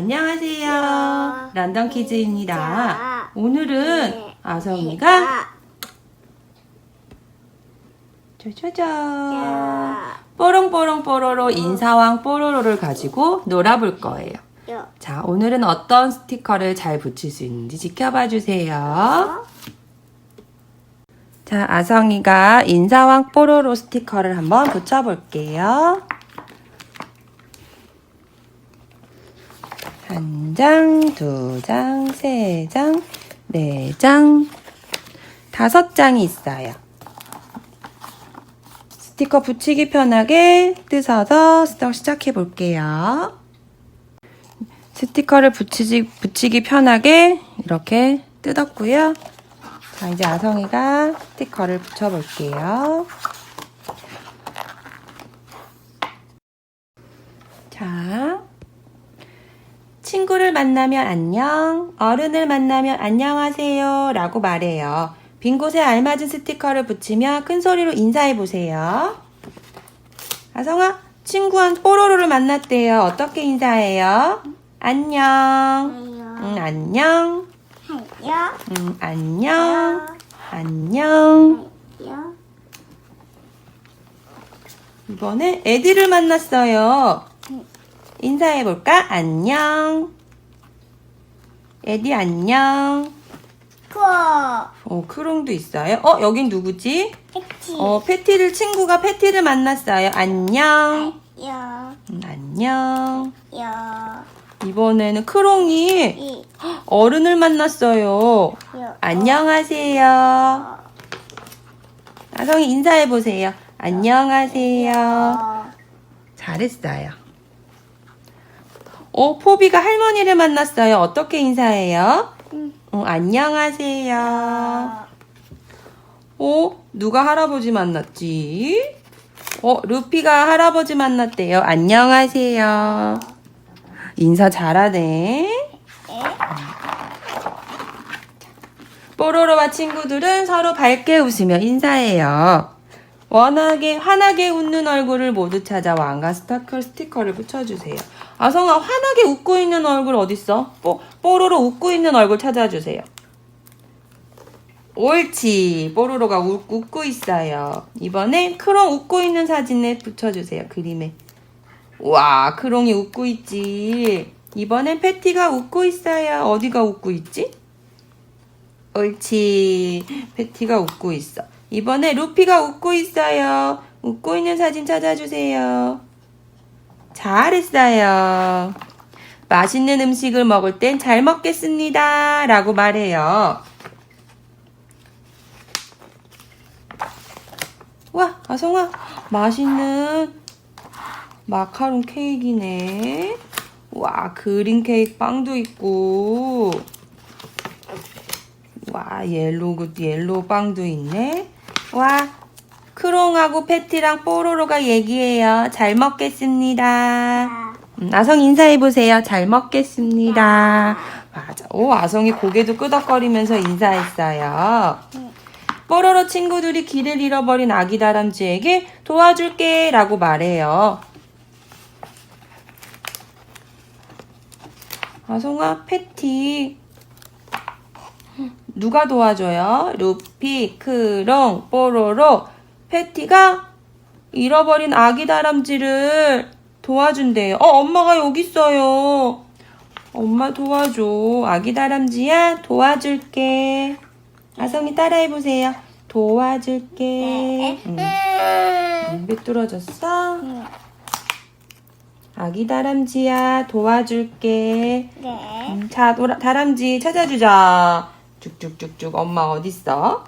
안녕하세요. 란던 키즈입니다. 자, 오늘은 네. 아성이가 자, 짜자잔 자, 뽀롱뽀롱 뽀로로 인사왕 뽀로로를 가지고 놀아볼 거예요. 요, 자, 오늘은 어떤 스티커를 잘 붙일 수 있는지 지켜봐 주세요. 자, 아성이가 인사왕 뽀로로 스티커를 한번 붙여볼게요. 한 장, 두 장, 세 장, 네 장, 다섯 장이 있어요. 스티커 붙이기 편하게 뜯어서 스티커 시작해 볼게요. 스티커를 붙이지, 붙이기 편하게 이렇게 뜯었고요. 자, 이제 아성이가 스티커를 붙여볼게요. 자, 친구를 만나면 안녕, 어른을 만나면 안녕하세요 라고 말해요. 빈 곳에 알맞은 스티커를 붙이며 큰 소리로 인사해 보세요. 아성아, 친구한 뽀로로를 만났대요. 어떻게 인사해요? 안녕. 응, 안녕. 하요, 응, 안녕. 안녕. 하요, 이번에 애들을 만났어요. 인사해볼까? 안녕. 에디 안녕. 코, 어, 크롱도 있어요. 어, 여긴 누구지? 액치, 어, 패티를, 친구가 패티를 만났어요. 안녕. 요, 음, 안녕. 요, 이번에는 크롱이 이, 어른을 만났어요. 요, 안녕하세요. 아성이 인사해 보세요. 안녕하세요. 요, 잘했어요. 어, 포비가 할머니를 만났어요. 어떻게 인사해요? 음, 어, 안녕하세요. 요, 어, 누가 할아버지 만났지? 어, 루피가 할아버지 만났대요. 안녕하세요. 인사 잘하네. 에, 뽀로로와 친구들은 서로 밝게 웃으며 인사해요. 워낙에 환하게 웃는 얼굴을 모두 찾아 왕가 스타클 스티커를 붙여주세요. 아성아, 환하게 웃고 있는 얼굴 어딨어? 뽀, 뽀로로 웃고 있는 얼굴 찾아주세요. 옳지. 뽀로로가 웃, 웃고 있어요. 이번엔 크롱 웃고 있는 사진을 붙여주세요. 그림에. 와, 크롱이 웃고 있지. 이번엔 패티가 웃고 있어요. 어디가 웃고 있지? 옳지. 패티가 웃고 있어. 이번에 루피가 웃고 있어요. 웃고 있는 사진 찾아주세요. 잘했어요. 맛있는 음식을 먹을 땐 잘 먹겠습니다. 라고 말해요. 와, 아성아, 맛있는 마카롱 케이크네. 와, 그린 케이크 빵도 있고. 와, 옐로우, 그 옐로우 빵도 있네. 와, 크롱하고 패티랑 뽀로로가 얘기해요. 잘 먹겠습니다. 자, 음, 아성 인사해보세요. 잘 먹겠습니다. 맞아. 오, 아성이 고개도 끄덕거리면서 인사했어요. 뽀로로 친구들이 길을 잃어버린 아기 다람쥐에게 도와줄게 라고 말해요. 아성아, 패티. 누가 도와줘요? 루피, 크롱, 뽀로로, 패티가 잃어버린 아기 다람쥐를 도와준대요. 어, 엄마가 여기 있어요. 엄마 도와줘. 아기 다람쥐야, 도와줄게. 아성이 따라해보세요. 도와줄게. 응. 응, 삐뚤어졌어? 음, 아기 다람쥐야, 도와줄게. 네, 음, 자, 다람쥐 찾아주자. 쭉쭉쭉쭉. 엄마 어딨어?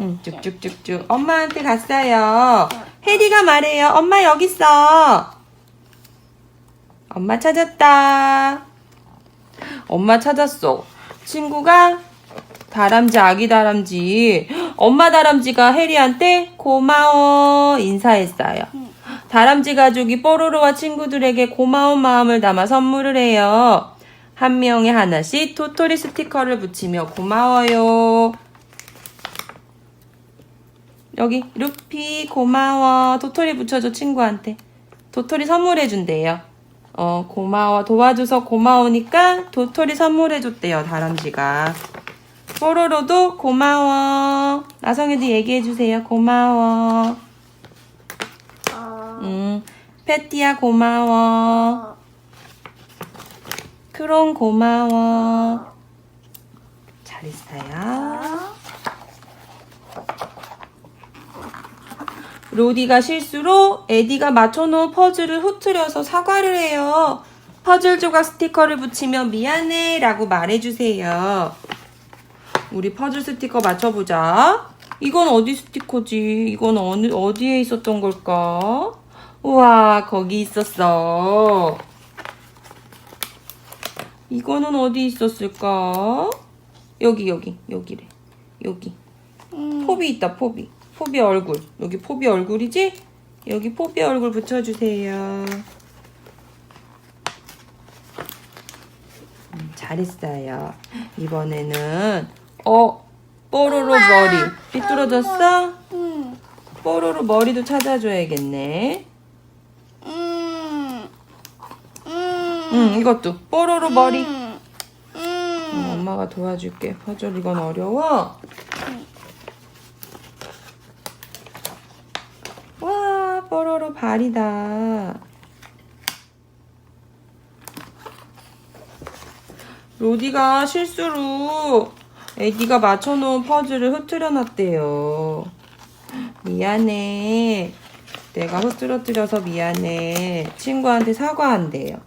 응, 쭉쭉쭉쭉. 엄마한테 갔어요. 혜리가 말해요. 엄마 여기 있어. 엄마 찾았다. 엄마 찾았어. 친구가 다람쥐, 아기 다람쥐. 엄마 다람쥐가 혜리한테 고마워 인사했어요. 다람쥐 가족이 뽀로로와 친구들에게 고마운 마음을 담아 선물을 해요. 한 명에 하나씩 도토리 스티커를 붙이며 고마워요. 여기 루피 고마워. 도토리 붙여줘 친구한테. 도토리 선물해 준대요. 어, 고마워. 도와줘서 고마우니까 도토리 선물해줬대요, 다람쥐가. 뽀로로도 고마워. 나성이도 얘기해주세요. 고마워. 어. 음, 패티야 고마워. 어. 크롱 고마워. 잘했어요. 어. 로디가 실수로 에디가 맞춰놓은 퍼즐을 흐트려서 사과를 해요. 퍼즐 조각 스티커를 붙이면 미안해 라고 말해주세요. 우리 퍼즐 스티커 맞춰보자. 이건 어디 스티커지? 이건 어느, 어디에 있었던 걸까? 우와, 거기 있었어. 이거는 어디 있었을까? 여기, 여기, 여기래. 여기. 음. 포비 있다, 포비. 포비 얼굴. 여기 포비 얼굴이지? 여기 포비 얼굴 붙여주세요. 음, 잘했어요. 이번에는, 어, 뽀로로 머리. 삐뚤어졌어? 음. 뽀로로 머리도 찾아줘야겠네. 음. 음. 응, 이것도. 뽀로로 머리. 음. 어, 음. 엄마가 도와줄게. 퍼즐 이건 어려워. 와, 뽀로로 발이다. 로디가 실수로 에디가 맞춰놓은 퍼즐을 흐트려 놨대요. 미안해. 내가 흐트러뜨려서 미안해. 친구한테 사과한대요.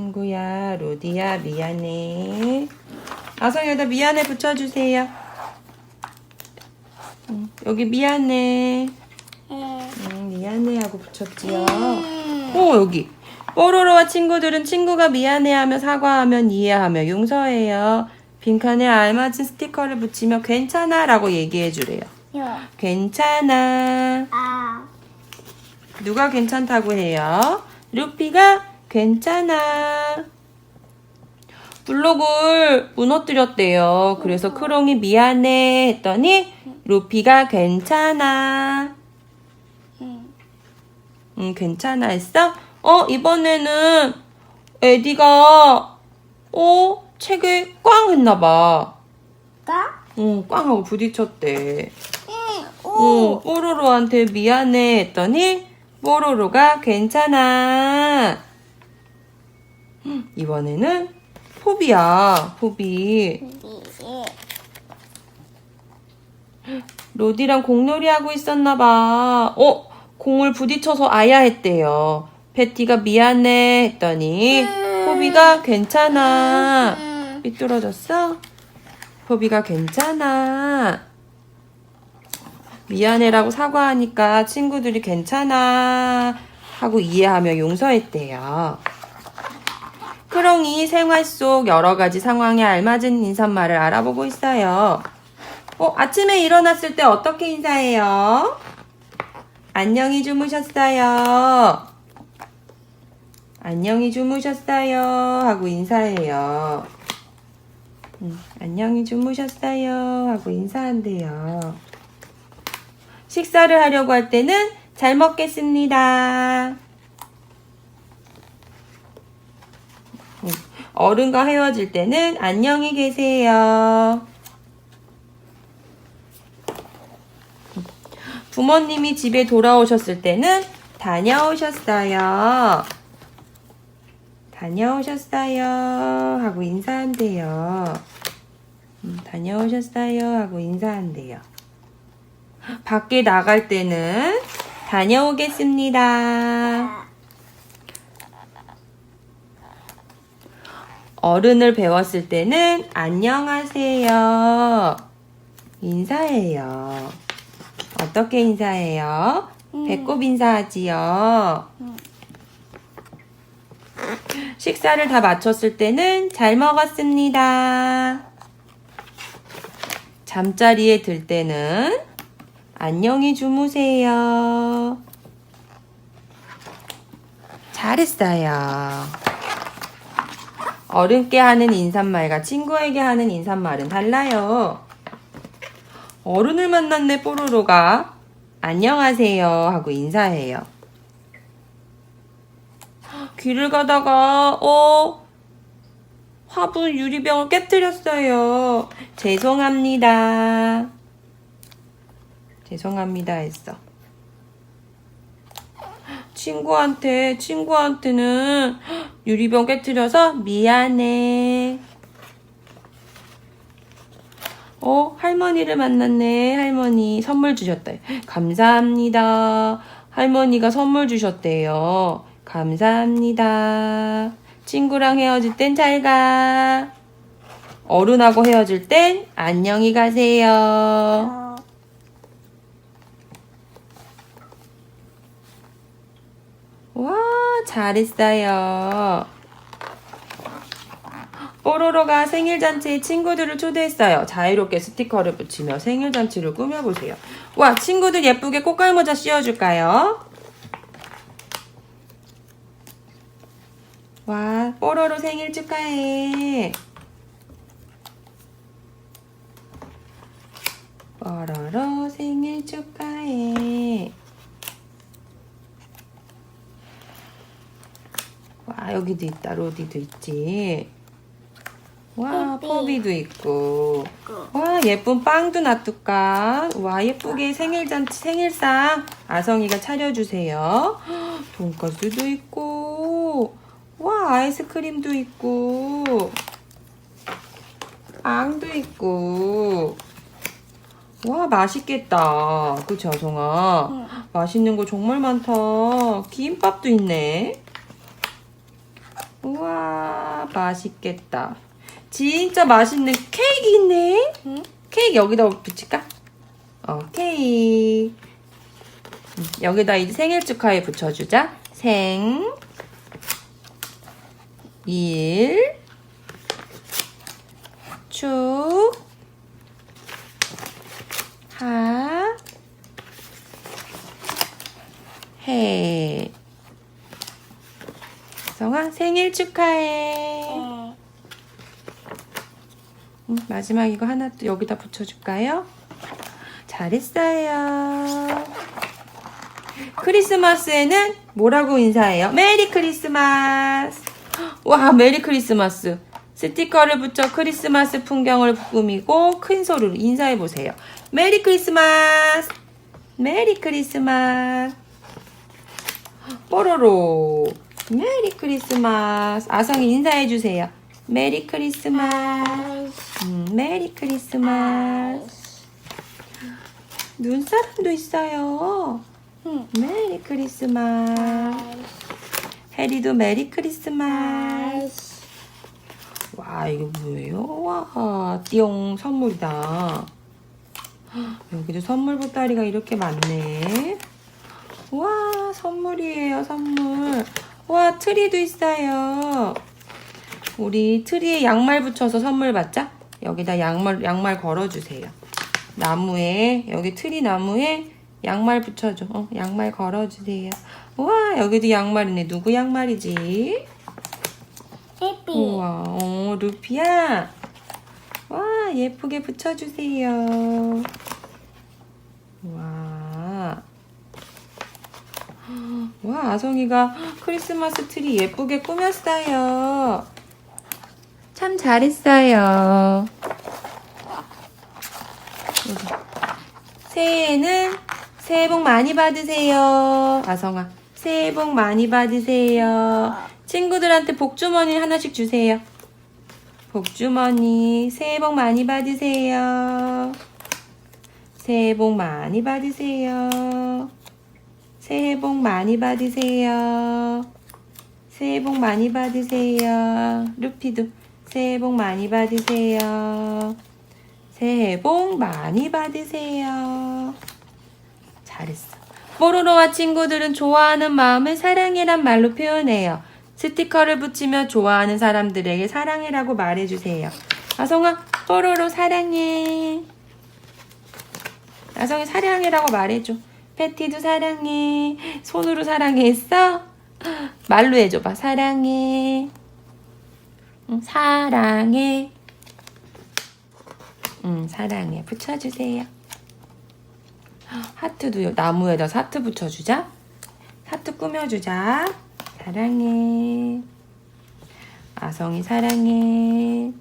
친구야, 로디야, 미안해. 아성이다 미안해 붙여주세요. 응, 여기 미안해. 에. 응, 미안해 하고 붙였지요. 음. 오, 여기. 뽀로로와 친구들은 친구가 미안해하며 사과하면 이해하며 용서해요. 빈칸에 알맞은 스티커를 붙이며 괜찮아 라고 얘기해 주래요. 요. 괜찮아. 아. 누가 괜찮다고 해요? 루피가 괜찮아. 블록을 무너뜨렸대요. 그래서 크롱이 미안해 했더니 루피가 괜찮아. 음. 응, 괜찮아 했어? 어, 이번에는 에디가 어, 책에 꽝 했나 봐. 까? 응, 꽝 하고 부딪혔대. 음. 어, 오. 뽀로로한테 미안해 했더니 뽀로로가 괜찮아. 음, 이번에는 포비야, 포비. 예. 로디랑 공놀이 하고 있었나 봐. 어, 공을 부딪혀서 아야 했대요. 패티가 미안해 했더니 포비가 괜찮아. 음. 삐뚤어졌어? 포비가 괜찮아. 미안해라고 사과하니까 친구들이 괜찮아 하고 이해하며 용서했대요. 크롱이 생활 속 여러 가지 상황에 알맞은 인사말을 알아보고 있어요. 어, 아침에 일어났을 때 어떻게 인사해요? 안녕히 주무셨어요. 안녕히 주무셨어요. 하고 인사해요. 음, 안녕히 주무셨어요. 하고 인사한대요. 식사를 하려고 할 때는 잘 먹겠습니다. 어른과 헤어질 때는 안녕히 계세요. 음, 부모님이 집에 돌아오셨을 때는 다녀오셨어요. 다녀오셨어요. 하고 인사한대요. 음, 다녀오셨어요. 하고 인사한대요. 밖에 나갈 때는 다녀오겠습니다. 어른을 배웠을 때는 안녕하세요. 인사해요. 어떻게 인사해요? 배꼽 인사하지요. 식사를 다 마쳤을 때는 잘 먹었습니다. 잠자리에 들 때는 안녕히 주무세요. 잘했어요. 어른께 하는 인사말과 친구에게 하는 인사말은 달라요. 어른을 만났네 뽀로로가 안녕하세요 하고 인사해요. 길을 가다가 어 화분 유리병을 깨뜨렸어요. 죄송합니다. 죄송합니다 했어. 친구한테 친구한테는 유리병 깨뜨려서 미안해. 어, 할머니를 만났네. 할머니 선물 주셨다. 감사합니다. 할머니가 선물 주셨대요. 감사합니다. 친구랑 헤어질 땐 잘 가. 어른하고 헤어질 땐 안녕히 가세요. 어, 와, 잘했어요. 뽀로로가 생일잔치에 친구들을 초대했어요. 자유롭게 스티커를 붙이며 생일잔치를 꾸며보세요. 와, 친구들 예쁘게 꽃갈모자 씌워줄까요? 와, 뽀로로 생일 축하해. 뽀로로 생일 축하해. 와, 여기도 있다. 로디도 있지. 와, 포비. 포비도 있고. 그, 와, 예쁜 빵도 놔둘까? 와, 예쁘게 생일잔치, 생일상 아성이가 차려주세요. 헉, 돈가스도 있고. 와, 아이스크림도 있고. 빵도 있고. 와, 맛있겠다. 그치, 아성아? 응. 맛있는 거 정말 많다. 김밥도 있네. 우와, 맛있겠다. 진짜 맛있는 케이크 있네. 응? 케이크 여기다 붙일까? 어, 케이크. 음, 여기다 이제 생일 축하해 붙여주자. 생, 일, 축, 하, 해. 성아 생일 축하해. 네. 음, 마지막 이거 하나 또 여기다 붙여줄까요? 잘했어요. 크리스마스에는 뭐라고 인사해요? 메리 크리스마스. 와, 메리 크리스마스. 스티커를 붙여 크리스마스 풍경을 꾸미고 큰 소리로 인사해 보세요. 메리 크리스마스. 메리 크리스마스. 뽀로로. 메리 크리스마스. 아성이 인사해 주세요. 메리 크리스마스. 음, 메리 크리스마스. 눈사람도 있어요. 응. 메리 크리스마스. 해리도 메리 크리스마스. 와, 이게 뭐예요? 와, 띠용 선물이다. 여기도 선물 보따리가 이렇게 많네. 와, 선물이에요, 선물. 와, 트리도 있어요. 우리 트리에 양말 붙여서 선물 받자. 여기다 양말, 양말 걸어주세요. 나무에, 여기 트리 나무에 양말 붙여줘. 어, 양말 걸어주세요. 와, 여기도 양말이네. 누구 양말이지? 해피. 우와, 어, 루피야. 와, 예쁘게 붙여주세요. 와. 와, 아성이가 크리스마스 트리 예쁘게 꾸몄어요. 참 잘했어요. 새해에는 새해 복 많이 받으세요. 아성아, 새해 복 많이 받으세요. 친구들한테 복주머니 하나씩 주세요. 복주머니, 새해 복 많이 받으세요. 새해 복 많이 받으세요. 새해 복 많이 받으세요. 새해 복 많이 받으세요. 루피도 새해 복 많이 받으세요. 새해 복 많이 받으세요. 잘했어. 뽀로로와 친구들은 좋아하는 마음을 사랑해란 말로 표현해요. 스티커를 붙이며 좋아하는 사람들에게 사랑해라고 말해주세요. 아성아, 뽀로로 사랑해. 아성이 사랑해라고 말해줘. 패티도 사랑해. 손으로 사랑해 했어? 말로 해줘봐. 사랑해. 응, 사랑해. 응, 사랑해. 붙여주세요. 하트도 나무에다 하트 붙여주자. 하트 꾸며주자. 사랑해. 아성이 사랑해.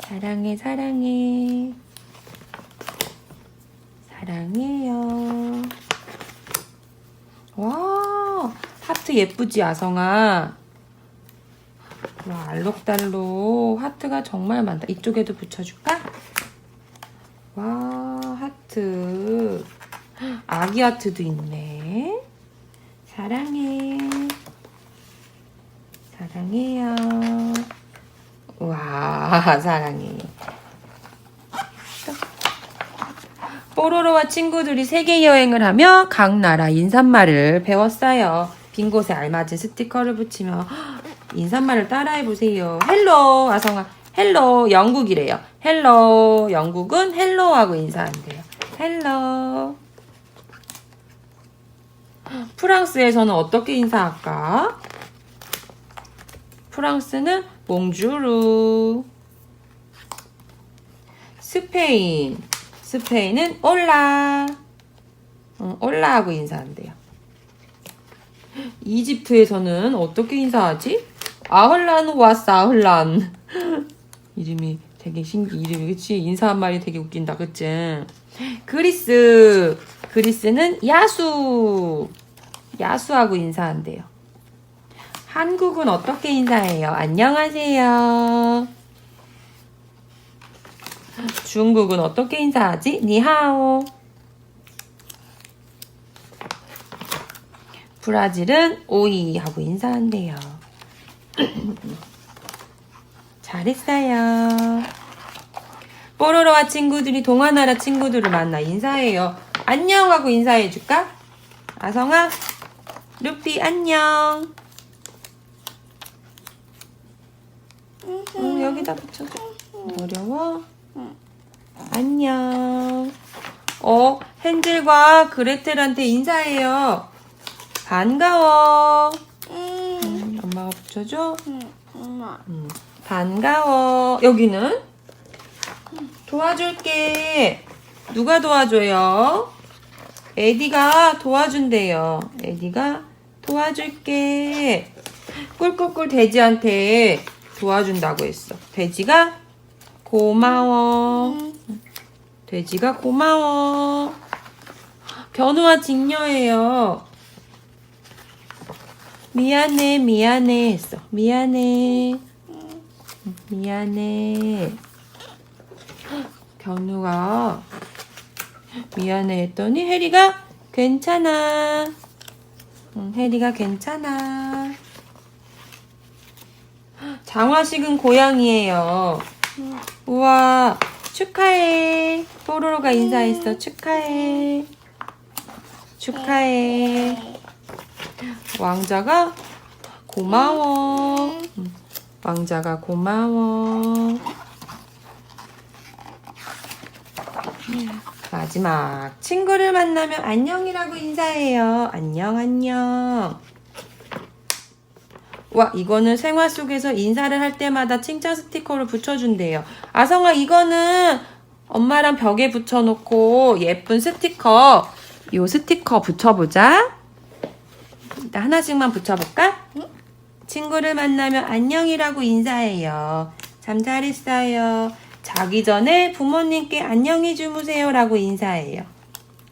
사랑해, 사랑해. 사랑해요. 와, 하트 예쁘지, 아성아? 와, 알록달록 하트가 정말 많다. 이쪽에도 붙여줄까? 와, 하트. 아기 하트도 있네. 사랑해. 사랑해요. 와, 사랑해. 뽀로로와 친구들이 세계 여행을 하며 각 나라 인사말을 배웠어요. 빈 곳에 알맞은 스티커를 붙이며 인사말을 따라해 보세요. 헬로 아성아 헬로 영국이래요. 헬로 영국은 헬로 하고 인사한대요. 헬로 프랑스에서는 어떻게 인사할까? 프랑스는 몽주루 스페인 스페인은 올라. 어, 올라하고 인사한대요. 이집트에서는 어떻게 인사하지? 아흘란 와스 아흘란. 이름이 되게 신기 이름이 그치? 인사한 말이 되게 웃긴다 그치? 그리스. 그리스는 야수. 야수하고 인사한대요. 한국은 어떻게 인사해요? 안녕하세요 중국은 어떻게 인사하지 니하오 브라질은 오이 하고 인사한대요. 잘했어요. 뽀로로와 친구들이 동화나라 친구들을 만나 인사해요. 안녕 하고 인사해줄까? 아성아, 루피 안녕. 응, 여기다 붙여줘. 어려워? 안녕. 어, 헨젤과 그레텔한테 인사해요. 반가워. 음. 음, 엄마가 붙여줘. 음. 엄마. 음, 반가워. 여기는 도와줄게. 누가 도와줘요? 에디가 도와준대요. 에디가 도와줄게. 꿀꿀꿀 돼지한테 도와준다고 했어. 돼지가 고마워. 돼지가 고마워. 견우와 직녀예요. 미안해, 미안해 했어. 미안해. 미안해. 견우가 미안해 했더니 해리가 괜찮아. 응, 해리가 괜찮아. 장화식은 고양이에요. 우와, 축하해. 뽀로로가 인사했어. 축하해. 축하해. 왕자가 고마워. 음, 왕자가 고마워. 마지막 친구를 만나면 안녕이라고 인사해요. 안녕 안녕. 와 이거는 생활 속에서 인사를 할 때마다 칭찬 스티커를 붙여준대요. 아성아 이거는 엄마랑 벽에 붙여놓고 예쁜 스티커. 요 스티커 붙여보자. 일단 하나씩만 붙여볼까? 친구를 만나면 안녕이라고 인사해요. 참 잘했어요. 자기 전에 부모님께 안녕히 주무세요라고 인사해요.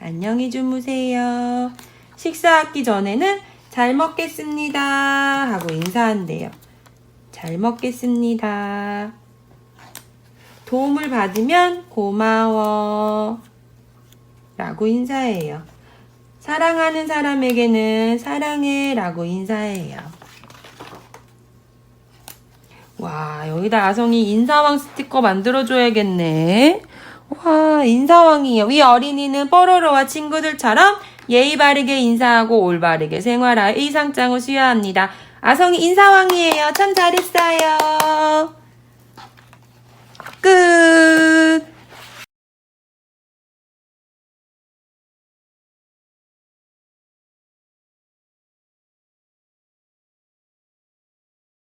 안녕히 주무세요. 식사하기 전에는 잘 먹겠습니다 하고 인사한대요. 잘 먹겠습니다. 도움을 받으면 고마워 라고 인사해요. 사랑하는 사람에게는 사랑해 라고 인사해요. 와, 여기다 아성이 인사왕 스티커 만들어줘야겠네. 와, 인사왕이에요. 이 어린이는 뽀로로와 친구들처럼 예의 바르게 인사하고 올바르게 생활하여 이상장을 수여합니다. 아성이 인사왕이에요. 참 잘했어요. 끝.